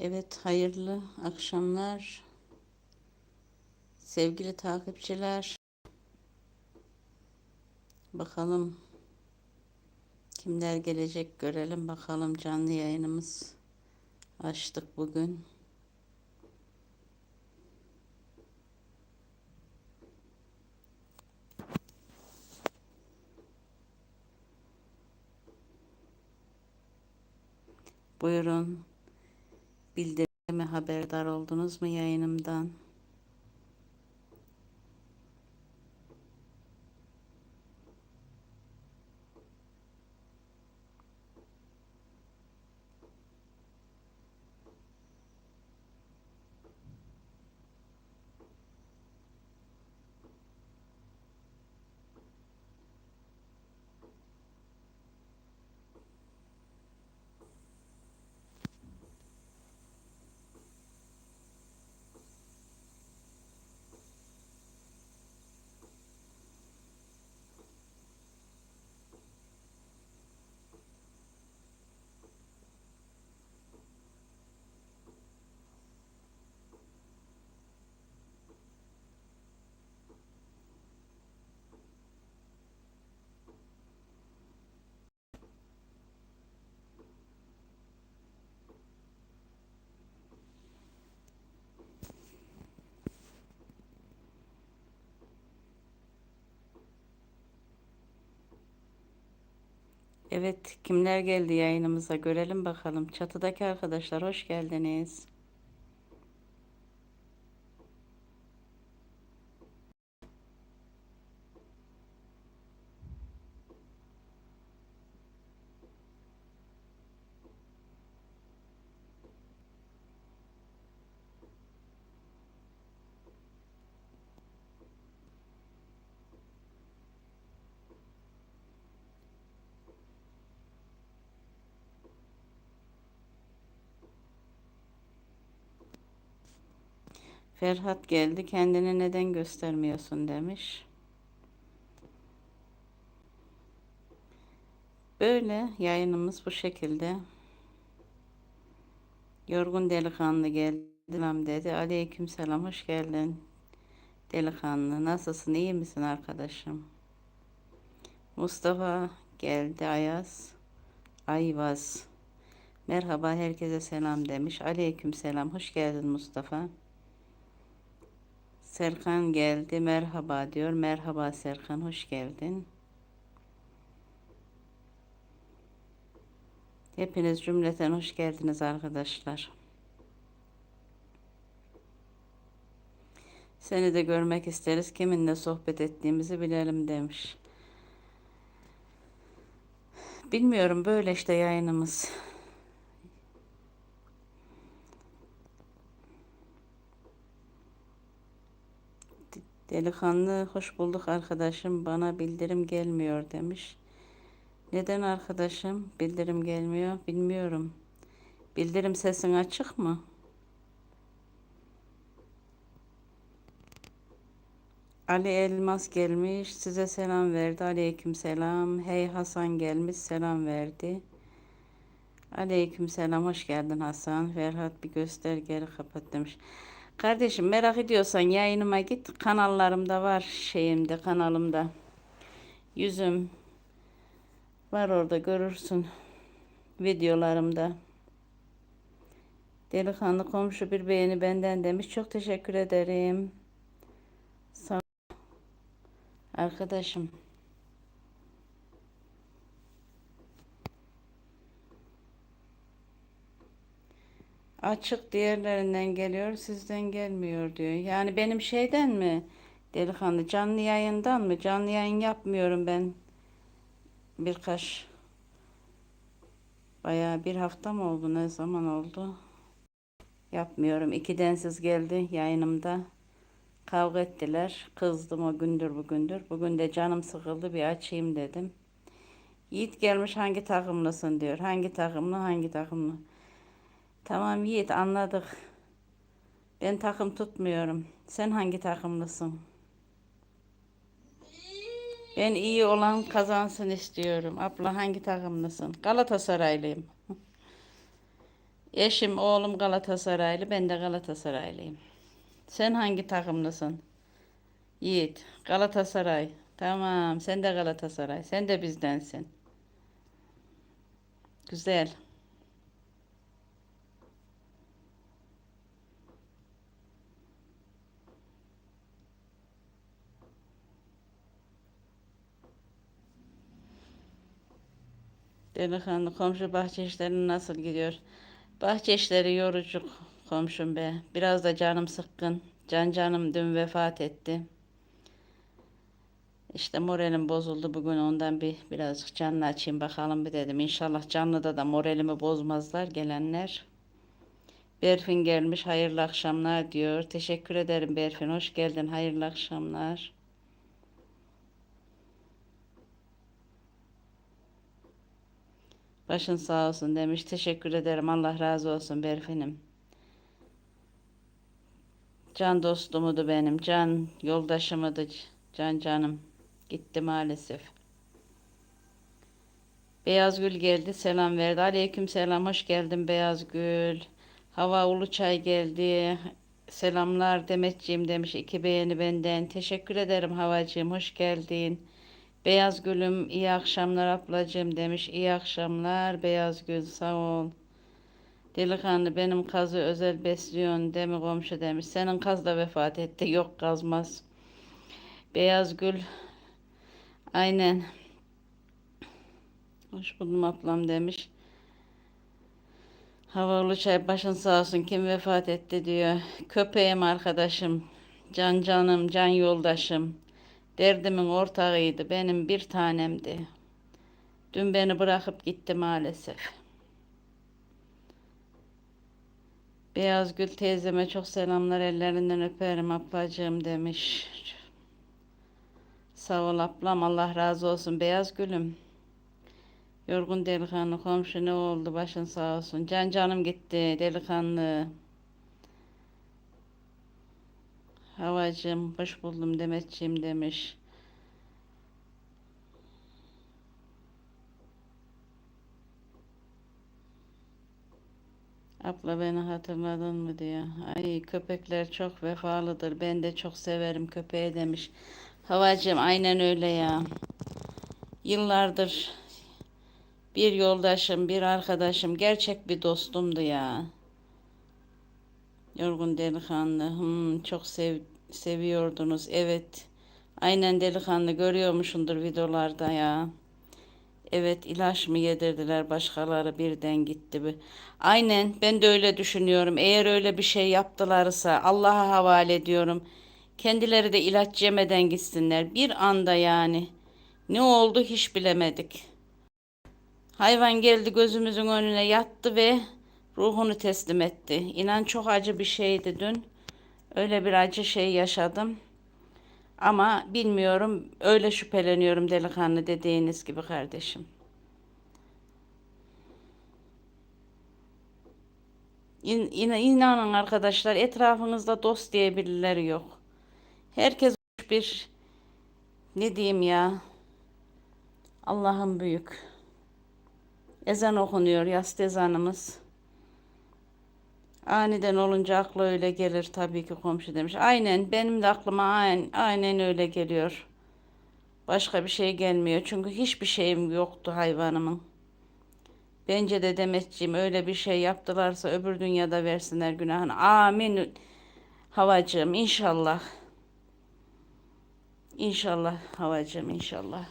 Evet, hayırlı akşamlar. Sevgili takipçiler. Bakalım kimler gelecek görelim bakalım canlı yayınımız açtık bugün. Buyurun. Bildirime haberdar oldunuz mu yayınımdan? Evet, kimler geldi yayınımıza görelim bakalım. Çatıdaki arkadaşlar hoş geldiniz. Ferhat geldi. Kendini neden göstermiyorsun demiş. Böyle yayınımız bu şekilde. Yorgun delikanlı geldi. Selam dedi. Aleyküm selam. Hoş geldin. Delikanlı. Nasılsın? İyi misin arkadaşım? Mustafa geldi. Ayaz. Ayvaz. Merhaba herkese selam demiş. Aleyküm selam. Hoş geldin Mustafa. Serkan geldi. Merhaba diyor. Merhaba Serkan. Hoş geldin. Hepiniz cümleten hoş geldiniz arkadaşlar. Seni de görmek isteriz. Kiminle sohbet ettiğimizi bilelim demiş. Bilmiyorum böyle işte yayınımız. Delikanlı hoş bulduk arkadaşım. Bana bildirim gelmiyor demiş. Neden arkadaşım? Bildirim gelmiyor. Bilmiyorum. Bildirim sesin açık mı? Ali Elmas gelmiş. Size selam verdi. Aleyküm selam. Hey Hasan gelmiş. Selam verdi. Aleyküm selam. Hoş geldin Hasan. Ferhat bir göster geri kapat demiş. Kardeşim merak ediyorsan yayınıma git. Kanallarımda var şeyimde kanalımda. Yüzüm var orada görürsün videolarımda. Delikanlı komşu bir beğeni benden demiş. Çok teşekkür ederim. Sağ arkadaşım. Açık diğerlerinden geliyor, sizden gelmiyor diyor. Yani benim şeyden mi? Delikanlı canlı yayından mı? Canlı yayın yapmıyorum ben. Birkaç bayağı bir hafta mı oldu? Ne zaman oldu? Yapmıyorum. İki densiz geldi yayınımda. Kavga ettiler. Kızdım o gündür bugündür. Bugün de canım sıkıldı bir açayım dedim. Yiğit gelmiş hangi takımlısın diyor. Hangi takımlı hangi takımlı. Tamam Yiğit anladık. Ben takım tutmuyorum. Sen hangi takımlısın? Ben iyi olan kazansın istiyorum. Abla hangi takımlısın? Galatasaraylıyım. Eşim, oğlum Galatasaraylı, ben de Galatasaraylıyım. Sen hangi takımlısın? Yiğit, Galatasaray. Tamam, sen de Galatasaray. Sen de bizdensin. Güzel. Delikanlı komşu bahçe işleri nasıl gidiyor? Bahçe işleri yorucu komşum be. Biraz da canım sıkkın. Can canım dün vefat etti. İşte moralim bozuldu bugün ondan bir birazcık canlı açayım bakalım bir dedim. İnşallah canlıda da moralimi bozmazlar gelenler. Berfin gelmiş hayırlı akşamlar diyor. Teşekkür ederim Berfin hoş geldin hayırlı akşamlar. Başın sağ olsun demiş. Teşekkür ederim. Allah razı olsun Berfin'im. Can dostumudu benim. Can yoldaşımıdı. Can canım. Gitti maalesef. Beyaz Gül geldi. Selam verdi. Aleyküm selam. Hoş geldin Beyaz Gül. Hava Uluçay geldi. Selamlar Demetciğim demiş. İki beğeni benden. Teşekkür ederim Havacığım. Hoş geldin. Beyaz Gül'üm iyi akşamlar ablacığım demiş. İyi akşamlar Beyaz Gül sağ ol. Delikanlı benim kazı özel besliyorsun değil mi komşu demiş. Senin kaz da vefat etti. Yok kazmaz. Beyaz Gül aynen. Hoş buldum ablam demiş. Havalı çay başın sağ olsun kim vefat etti diyor. Köpeğim arkadaşım. Can canım, can yoldaşım. Derdimin ortağıydı. Benim bir tanemdi. Dün beni bırakıp gitti maalesef. Beyaz Gül teyzeme çok selamlar ellerinden öperim ablacığım demiş. Sağ ol ablam Allah razı olsun Beyaz Gülüm. Yorgun delikanlı komşu ne oldu başın sağ olsun. Can canım gitti delikanlı. Havacım hoş buldum Demetciğim demiş. Abla beni hatırladın mı diyor. Ay köpekler çok vefalıdır. Ben de çok severim köpeği demiş. Havacım aynen öyle ya. Yıllardır bir yoldaşım, bir arkadaşım, gerçek bir dostumdu ya. Yorgun delikanlı. Hmm, çok sev seviyordunuz. Evet. Aynen delikanlı görüyormuşundur videolarda ya. Evet ilaç mı yedirdiler başkaları birden gitti. bir. Aynen ben de öyle düşünüyorum. Eğer öyle bir şey yaptılarsa Allah'a havale ediyorum. Kendileri de ilaç yemeden gitsinler. Bir anda yani. Ne oldu hiç bilemedik. Hayvan geldi gözümüzün önüne yattı ve ruhunu teslim etti. İnan çok acı bir şeydi dün. Öyle bir acı şey yaşadım. Ama bilmiyorum öyle şüpheleniyorum delikanlı dediğiniz gibi kardeşim. İn, in, inanın arkadaşlar etrafınızda dost diye birileri yok. Herkes bir ne diyeyim ya Allah'ım büyük. Ezan okunuyor yas ezanımız. Aniden olunca akla öyle gelir tabii ki komşu demiş. Aynen benim de aklıma aynen, aynen öyle geliyor. Başka bir şey gelmiyor. Çünkü hiçbir şeyim yoktu hayvanımın. Bence de Demetciğim öyle bir şey yaptılarsa öbür dünyada versinler günahını. Amin. Havacığım inşallah. İnşallah havacığım inşallah.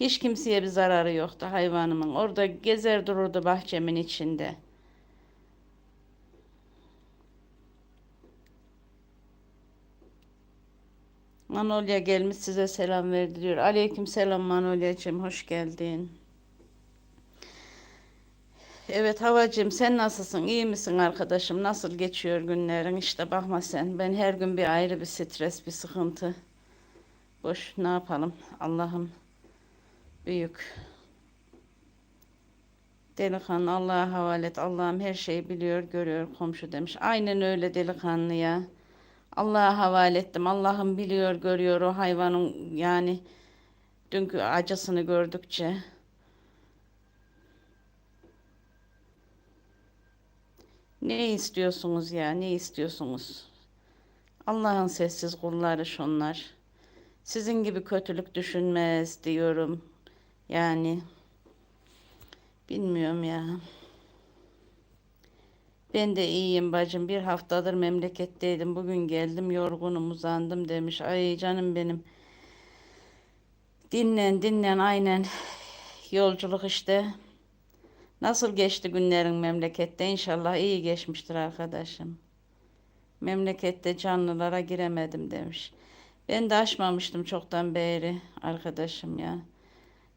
Hiç kimseye bir zararı yoktu hayvanımın. Orada gezer dururdu bahçemin içinde. Manolya gelmiş size selam verdi diyor. Aleyküm selam Manolya'cığım hoş geldin. Evet havacığım sen nasılsın? İyi misin arkadaşım? Nasıl geçiyor günlerin? İşte bakma sen. Ben her gün bir ayrı bir stres, bir sıkıntı. Boş ne yapalım? Allah'ım büyük. Delikanlı Allah'a havale et. Allah'ım her şeyi biliyor, görüyor komşu demiş. Aynen öyle delikanlı ya. Allah'a havale ettim. Allah'ım biliyor, görüyor o hayvanın yani dünkü acısını gördükçe. Ne istiyorsunuz ya? Ne istiyorsunuz? Allah'ın sessiz kulları şunlar. Sizin gibi kötülük düşünmez diyorum. Yani bilmiyorum ya. Ben de iyiyim bacım. Bir haftadır memleketteydim. Bugün geldim yorgunum uzandım demiş. Ay canım benim. Dinlen dinlen aynen. Yolculuk işte. Nasıl geçti günlerin memlekette? İnşallah iyi geçmiştir arkadaşım. Memlekette canlılara giremedim demiş. Ben de açmamıştım çoktan beri arkadaşım ya.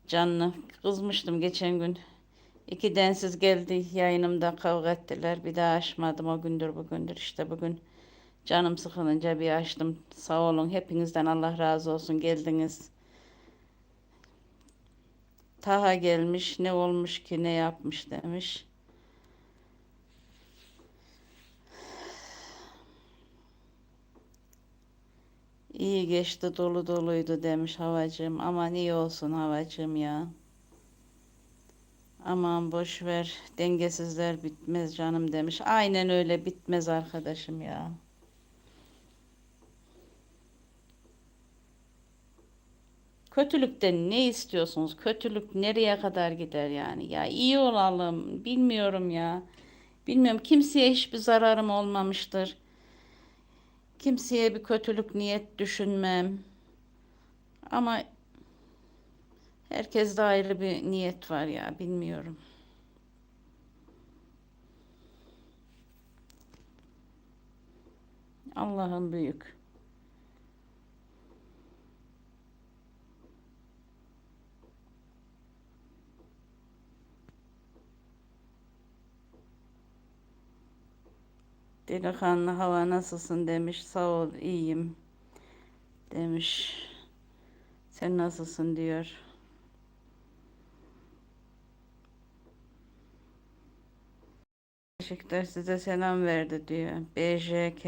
Canlı kızmıştım geçen gün. İki densiz geldi yayınımda kavga ettiler. Bir daha açmadım o gündür bugündür. İşte bugün canım sıkılınca bir açtım. Sağ olun hepinizden Allah razı olsun geldiniz. Taha gelmiş ne olmuş ki ne yapmış demiş. İyi geçti dolu doluydu demiş havacığım. Aman iyi olsun havacığım ya. Aman boş ver dengesizler bitmez canım demiş. Aynen öyle bitmez arkadaşım ya. Kötülükten ne istiyorsunuz? Kötülük nereye kadar gider yani? Ya iyi olalım. Bilmiyorum ya. Bilmiyorum kimseye hiçbir zararım olmamıştır. Kimseye bir kötülük niyet düşünmem. Ama herkeste ayrı bir niyet var ya bilmiyorum. Allah'ın büyük. Delikanlı hava nasılsın demiş. Sağ ol iyiyim demiş. Sen nasılsın diyor. Beşiktaş size selam verdi diyor. BJK.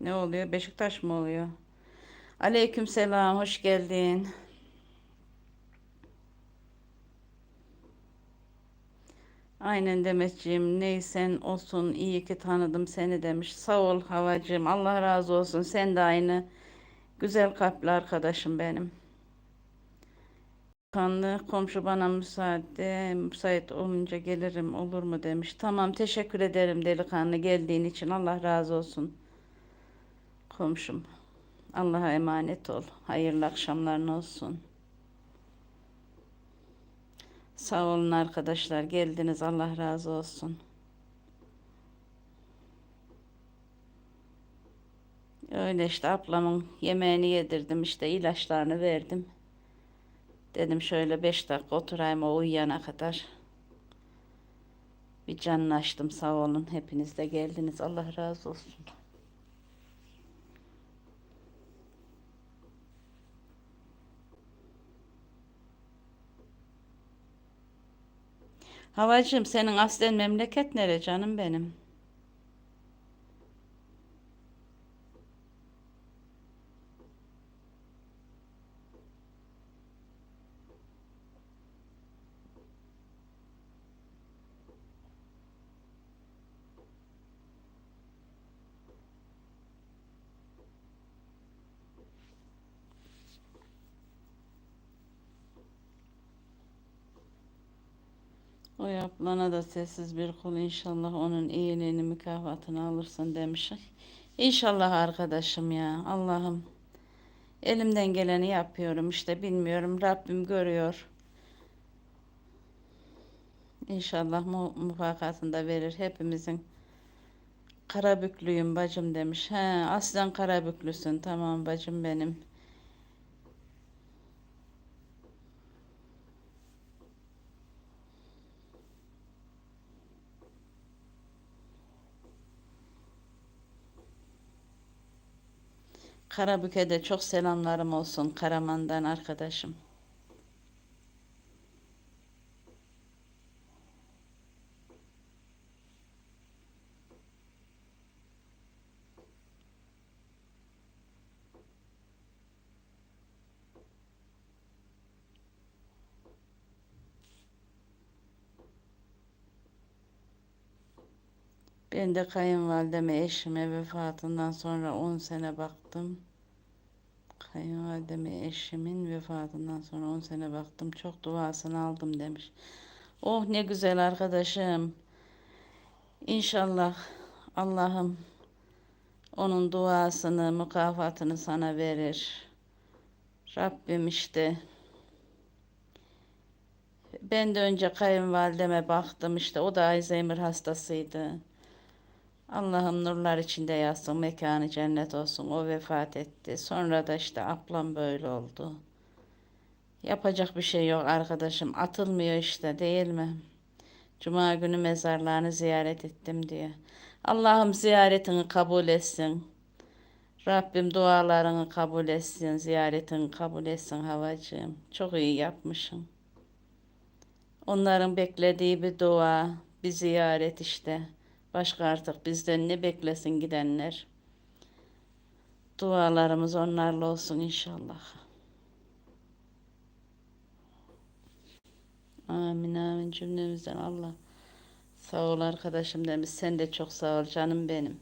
Ne oluyor? Beşiktaş mı oluyor? Aleyküm selam. Hoş geldin. Aynen Demetciğim neysen olsun iyi ki tanıdım seni demiş. Sağ ol havacığım Allah razı olsun sen de aynı güzel kalpli arkadaşım benim. Kanlı komşu bana müsaade müsait olunca gelirim olur mu demiş. Tamam teşekkür ederim delikanlı geldiğin için Allah razı olsun komşum. Allah'a emanet ol. Hayırlı akşamların olsun. Sağ olun arkadaşlar. Geldiniz. Allah razı olsun. Öyle işte ablamın yemeğini yedirdim. işte ilaçlarını verdim. Dedim şöyle beş dakika oturayım o uyuyana kadar. Bir canını açtım sağ olun. Hepiniz de geldiniz. Allah razı olsun. Havacığım senin aslen memleket nere canım benim? O yapılana da sessiz bir kul inşallah onun iyiliğini mükafatını alırsın demiş. İnşallah arkadaşım ya Allah'ım elimden geleni yapıyorum işte bilmiyorum Rabbim görüyor. İnşallah mu mufakatını da verir hepimizin. Karabüklüyüm bacım demiş. He, aslen Karabüklüsün tamam bacım benim. Karabük'e de çok selamlarım olsun Karaman'dan arkadaşım. Ben de kayınvalideme eşime vefatından sonra 10 sene baktım. Kayınvalideme eşimin vefatından sonra 10 sene baktım. Çok duasını aldım demiş. Oh ne güzel arkadaşım. İnşallah Allah'ım onun duasını, mükafatını sana verir. Rabbim işte ben de önce kayınvalideme baktım işte o da Alzheimer hastasıydı. Allah'ım nurlar içinde yatsın, mekanı cennet olsun. O vefat etti. Sonra da işte ablam böyle oldu. Yapacak bir şey yok arkadaşım. Atılmıyor işte değil mi? Cuma günü mezarlarını ziyaret ettim diye. Allah'ım ziyaretini kabul etsin. Rabbim dualarını kabul etsin, ziyaretini kabul etsin havacığım. Çok iyi yapmışsın. Onların beklediği bir dua, bir ziyaret işte. Başka artık bizden ne beklesin gidenler. Dualarımız onlarla olsun inşallah. Amin amin cümlemizden Allah. Sağ ol arkadaşım demiş. Sen de çok sağ ol canım benim.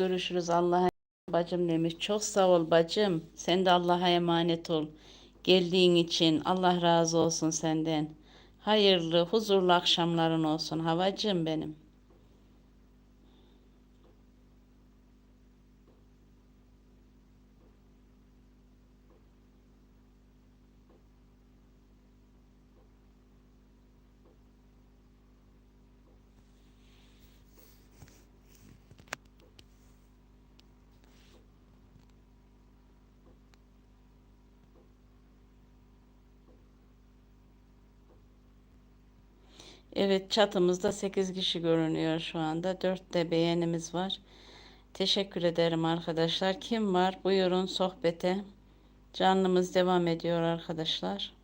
Görüşürüz Allah'a bacım demiş. Çok sağ ol bacım. Sen de Allah'a emanet ol. Geldiğin için Allah razı olsun senden. Hayırlı, huzurlu akşamların olsun havacım benim. Evet çatımızda 8 kişi görünüyor şu anda. 4 de beğenimiz var. Teşekkür ederim arkadaşlar. Kim var? Buyurun sohbete. Canlımız devam ediyor arkadaşlar.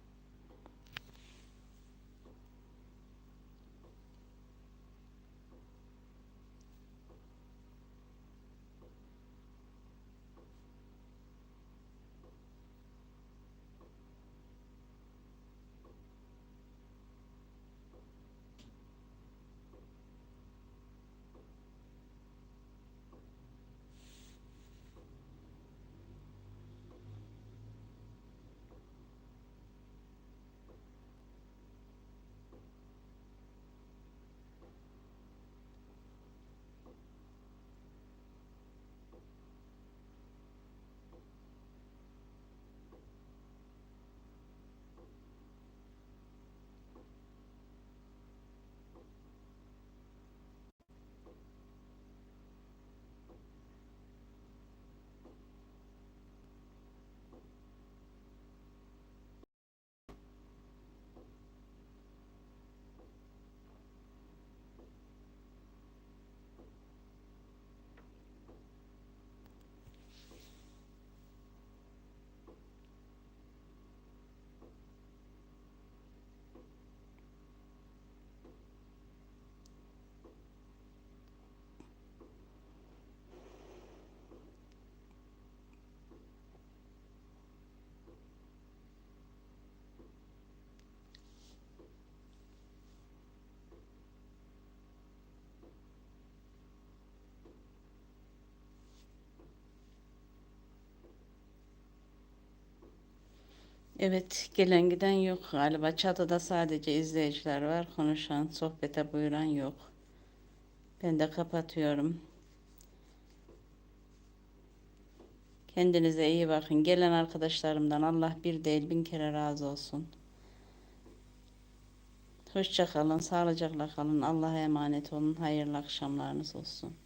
Evet, gelen giden yok galiba. Çatıda sadece izleyiciler var. Konuşan, sohbete buyuran yok. Ben de kapatıyorum. Kendinize iyi bakın. Gelen arkadaşlarımdan Allah bir değil bin kere razı olsun. Hoşça kalın, sağlıcakla kalın. Allah'a emanet olun. Hayırlı akşamlarınız olsun.